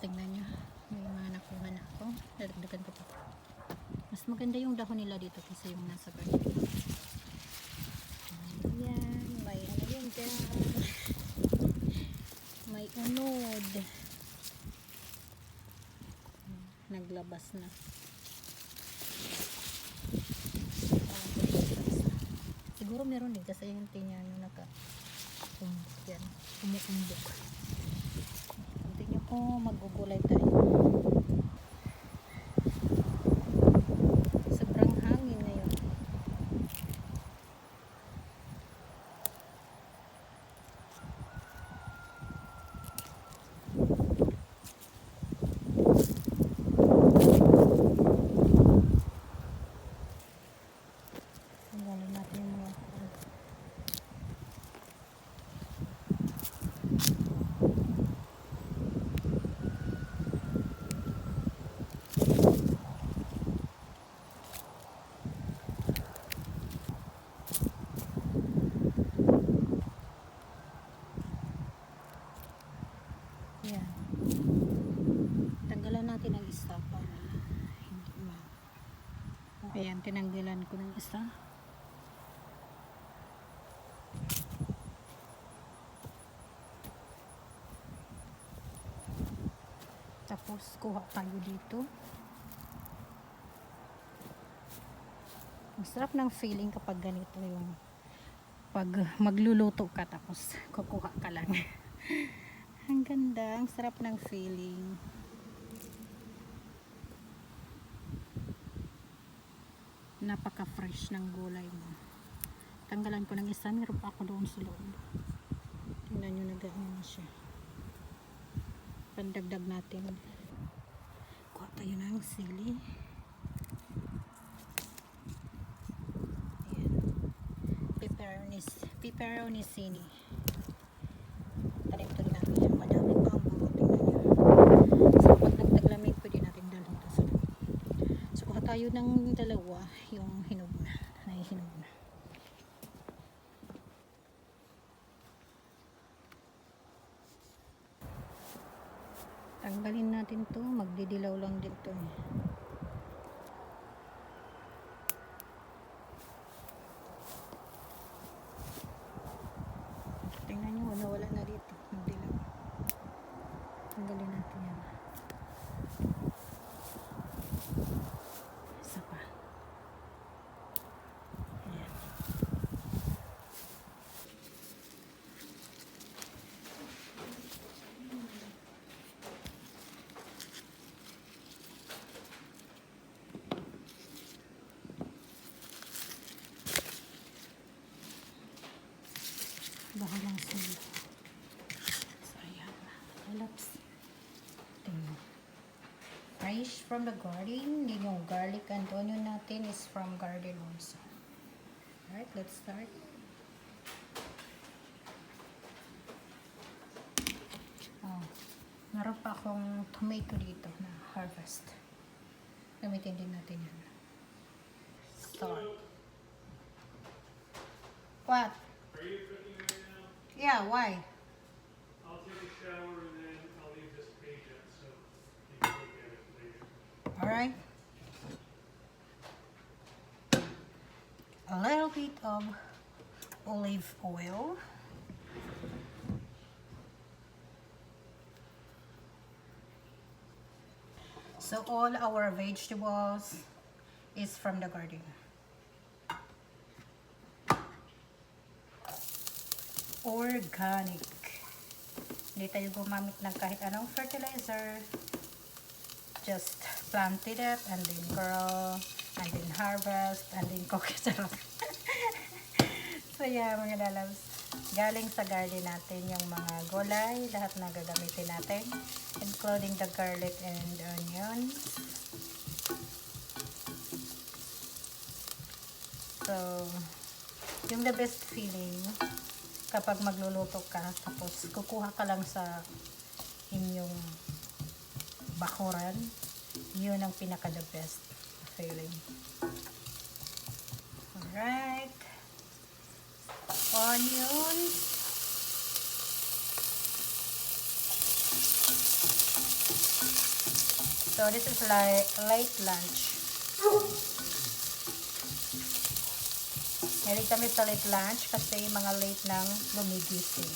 tingnan nyo. May mga nakuha na ako. Dadagdagan ko pa. Mas maganda yung dahon nila dito kasi yung nasa garden. Ayan, may ano yan dyan. May unod. Naglabas na. Siguro meron din kasi yung tinya nyo naka umbok yan. Umuumbok. Tingnan ko magugulay tayo. Sobrang hangin ngayon. Tanggalin natin yung mga Yan. Tanggalan natin ang isa para hindi ma... Ayan, tinanggalan ko ng isa. Tapos, kuha tayo dito. Ang sarap ng feeling kapag ganito yung pag magluluto ka tapos kukuha ka lang. ang ganda, ang sarap ng feeling. Napaka-fresh ng gulay mo. Tanggalan ko ng isa, meron pa ako doon sa loob. Tingnan nyo na ganyan na siya. Pandagdag natin. Kuha tayo ng sili. Ayan. Pepperonis, pepperonicini. Talim-talim natin yan. Madami pa ang mga tingnan nyo. So, pag nagtaglamig, pwede natin dalhin ito sa loob. So, kuha tayo ng dalawa, yung hinog na. Ay, hinog na. Tanggalin natin to, magdidilaw lang din to. eh. Tingnan nyo, nawala na dito. Magdilaw. Tanggalin natin yan. Isa pa. Ayan. Bahalang sila. So, ayan. Alaps. Tingnan. Fresh from the garden. Yun yung garlic and onion natin is from garden also. Alright, let's start. Oh, meron pa akong tomato dito na harvest. Gamitin din natin yan. Start. What? Yeah, why? I'll take a shower and then I'll leave this page up so you can look at it later. Alright. A little bit of olive oil. So all our vegetables is from the garden. Organic. Hindi tayo gumamit ng kahit anong fertilizer. Just planted it and then grow and then harvest and then cook it. So yeah mga lalabs. Galing sa garden natin yung mga gulay lahat na gagamitin natin including the garlic and onions. So yung the best feeling kapag magluluto ka tapos kukuha ka lang sa inyong bakuran, yun ang pinaka the best feeling. Alright. Onions. So, this is like late lunch. Mahilig kami sa late lunch kasi mga late nang gumigising.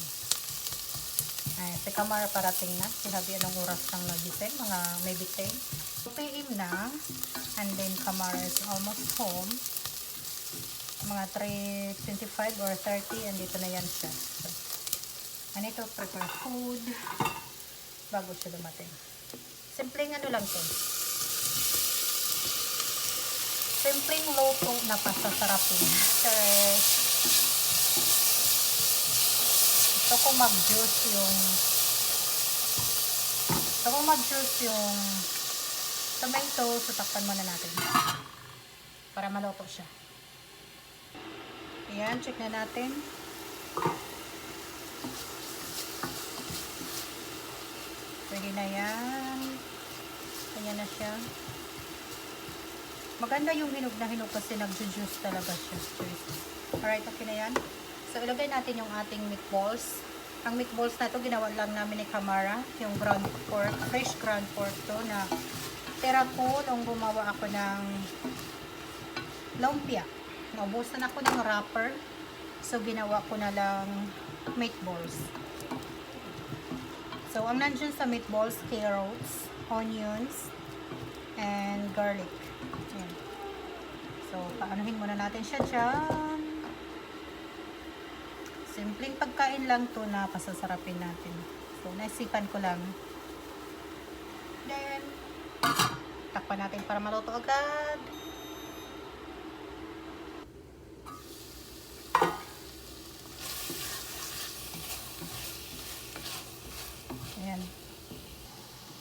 Ay, si Kamara parating na. Si Habi anong oras nang nagising? Mga maybe 10. 2 p.m. na. And then Kamara is almost home. Mga 3.25 or 30 and dito na yan siya. So, I need to prepare food bago siya dumating. Simpleng ano lang to. Simpleng luto na pasasarapin. Kasi gusto ko mag-juice yung gusto ko mag-juice yung tomato. So, takpan muna natin. Para maluto siya. Ayan, check na natin. Pwede na yan. Kanya na siya. Maganda yung hinog na hinog kasi nagjo-juice talaga siya. Alright, okay na yan. So, ilagay natin yung ating meatballs. Ang meatballs na to ginawa lang namin ni Kamara. Yung ground pork, fresh ground pork to na tira ko nung gumawa ako ng lumpia. Naubusan ako ng wrapper. So, ginawa ko na lang meatballs. So, ang nandyan sa meatballs, carrots, onions, and garlic. Ayan. So, paanohin muna natin siya dyan. Simpleng pagkain lang to na pasasarapin natin. So, naisipan ko lang. Then, takpan natin para maluto agad. Ayan.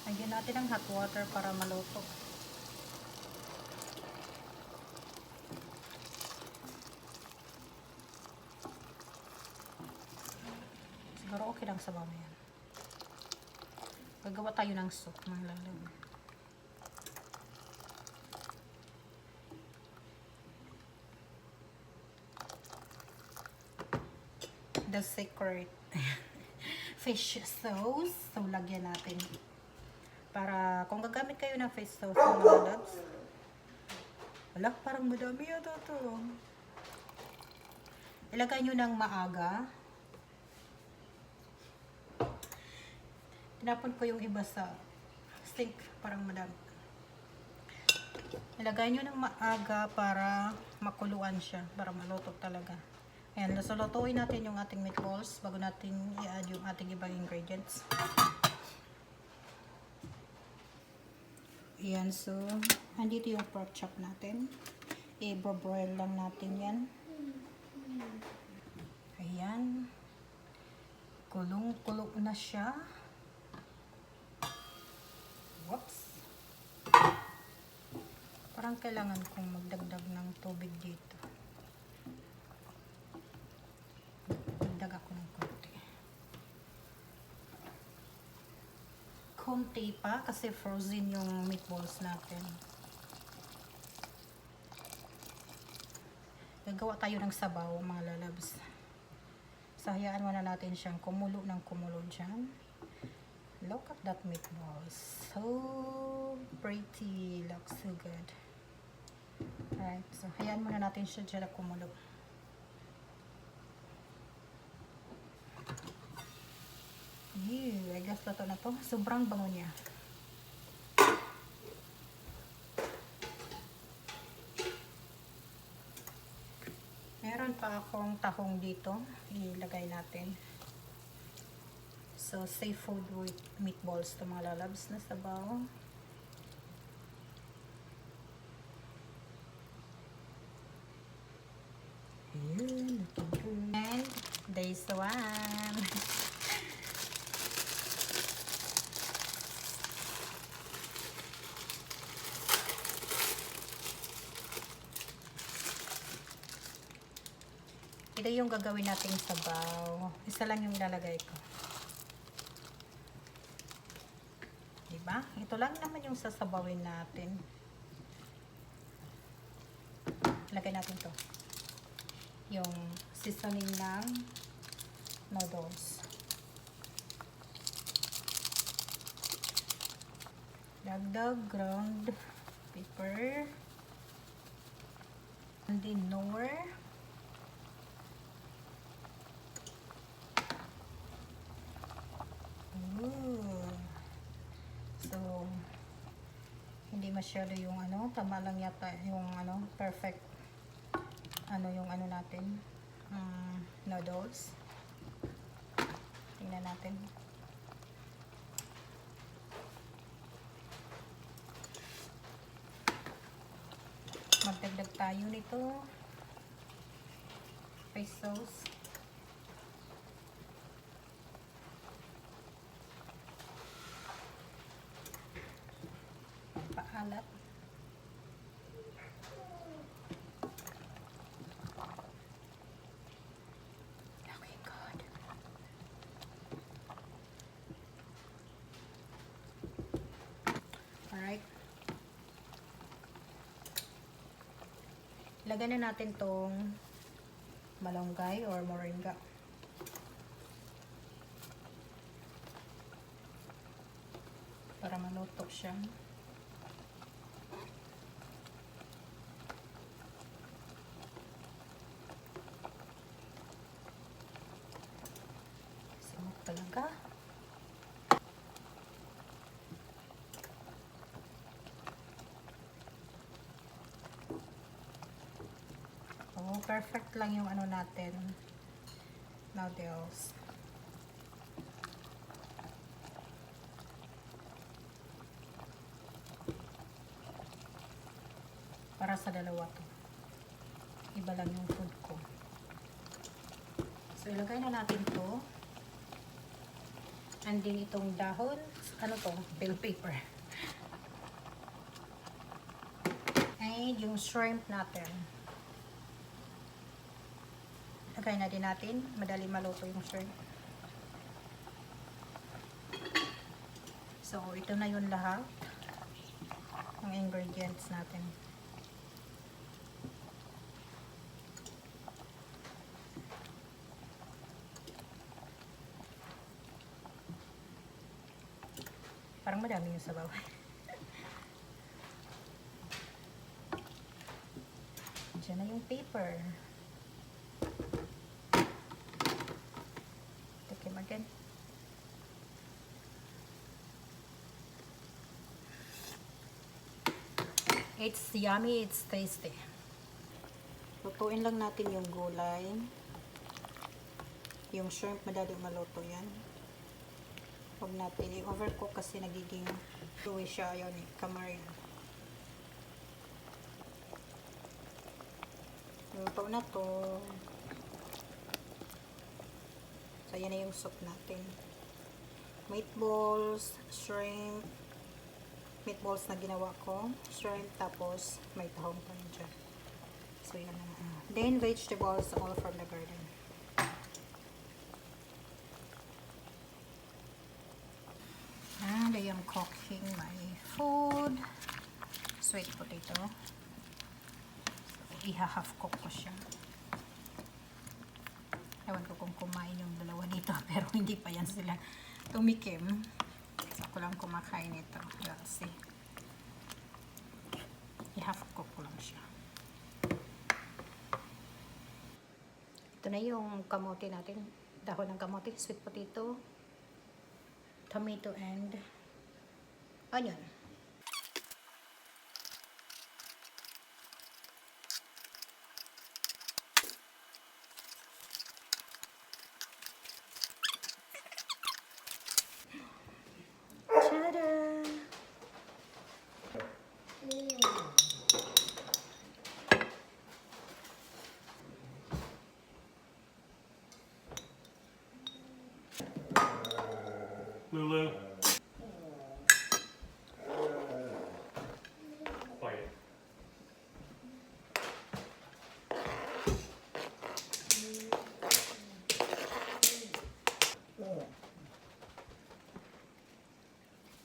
Lagyan natin ng hot water para maluto. Siguro okay lang sa mamaya. Gagawa tayo ng soup ng lalim. The secret fish sauce. So, lagyan natin. Para, kung gagamit kayo ng fish sauce ng mga loves, wala, parang madami yata to. Ilagay nyo ng maaga. Tinapon ko yung iba sa sink. Parang madami. Ilagay nyo ng maaga para makuluan siya. Para maluto talaga. Ayan, so lutuin natin yung ating meatballs bago natin i-add yung ating ibang ingredients. Ayan, so andito yung pork chop natin. I-broil lang natin yan. Ayan. Kulong-kulong na siya. Whoops. Parang kailangan kong magdagdag ng tubig dito. Magdag ako ng konti. Konti pa kasi frozen yung meatballs natin. Gagawa tayo ng sabaw mga lalabs. So, hayaan muna natin siyang kumulo ng kumulo dyan. Look at that meatballs. So pretty. Looks so good. Alright. So, hayaan muna natin siya dyan kumulo. Ew, I guess luto na to. Sobrang bango niya. Meron pa akong tahong dito. Ilagay natin. So, seafood with meatballs to mga lalabs na sabaw. Ayun, looking. And, there's one. Ito yung gagawin nating sabaw. Isa lang yung ilalagay ko. Ito lang naman yung sasabawin natin. Lagay natin to. Yung seasoning ng noodles. Dagdag ground paper. And then nowhere. Ooh. So, hindi masyado yung ano, tama lang yata yung ano, perfect ano yung ano natin, um, noodles. Tingnan natin. Magdagdag tayo nito. Fish Paalat. Okay, God. Alright. Lagyan na natin tong malunggay or moringa. Para maluto siya. Talaga. Oh, perfect lang yung ano natin. Noodles. Para sa dalawa to. Iba lang yung food ko. So, ilagay na natin to. And then itong dahon, ano to? Bell paper. And yung shrimp natin. Lagay na din natin. Madali maluto yung shrimp. So, ito na yun lahat. Ang ingredients natin. Parang madami yung sabaw. Diyan na yung paper. Tikim again. It's yummy, it's tasty. Lutuin lang natin yung gulay. Yung shrimp, madali maluto yan. Huwag natin i-overcook kasi nagiging chewy siya. Ni Kamarin. Luto na to. So, yan na yung soup natin. Meatballs, shrimp, meatballs na ginawa ko. Shrimp, tapos may tahong pa rin dyan. So, yan na. Then, vegetables all from the garden. And I am cooking my food. Sweet potato. So, iha-half cook ko siya. Ewan ko kung kumain yung dalawa dito, pero hindi pa yan sila tumikim. So, ako lang kumakain ito. Let's see. I-half cook ko lang siya. Ito na yung kamote natin. Dahon ng kamote, sweet potato, tomato and onion.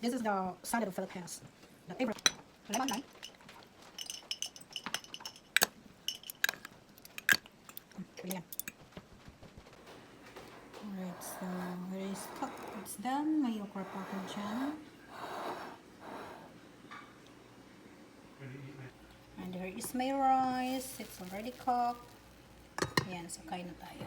This is the salad of Philippines. The apricot, lemon lime. Brilliant. Alright, so it is cooked. It's done. My okra pa ko. And here is my rice. It's already cooked. Yeah, so kain na tayo.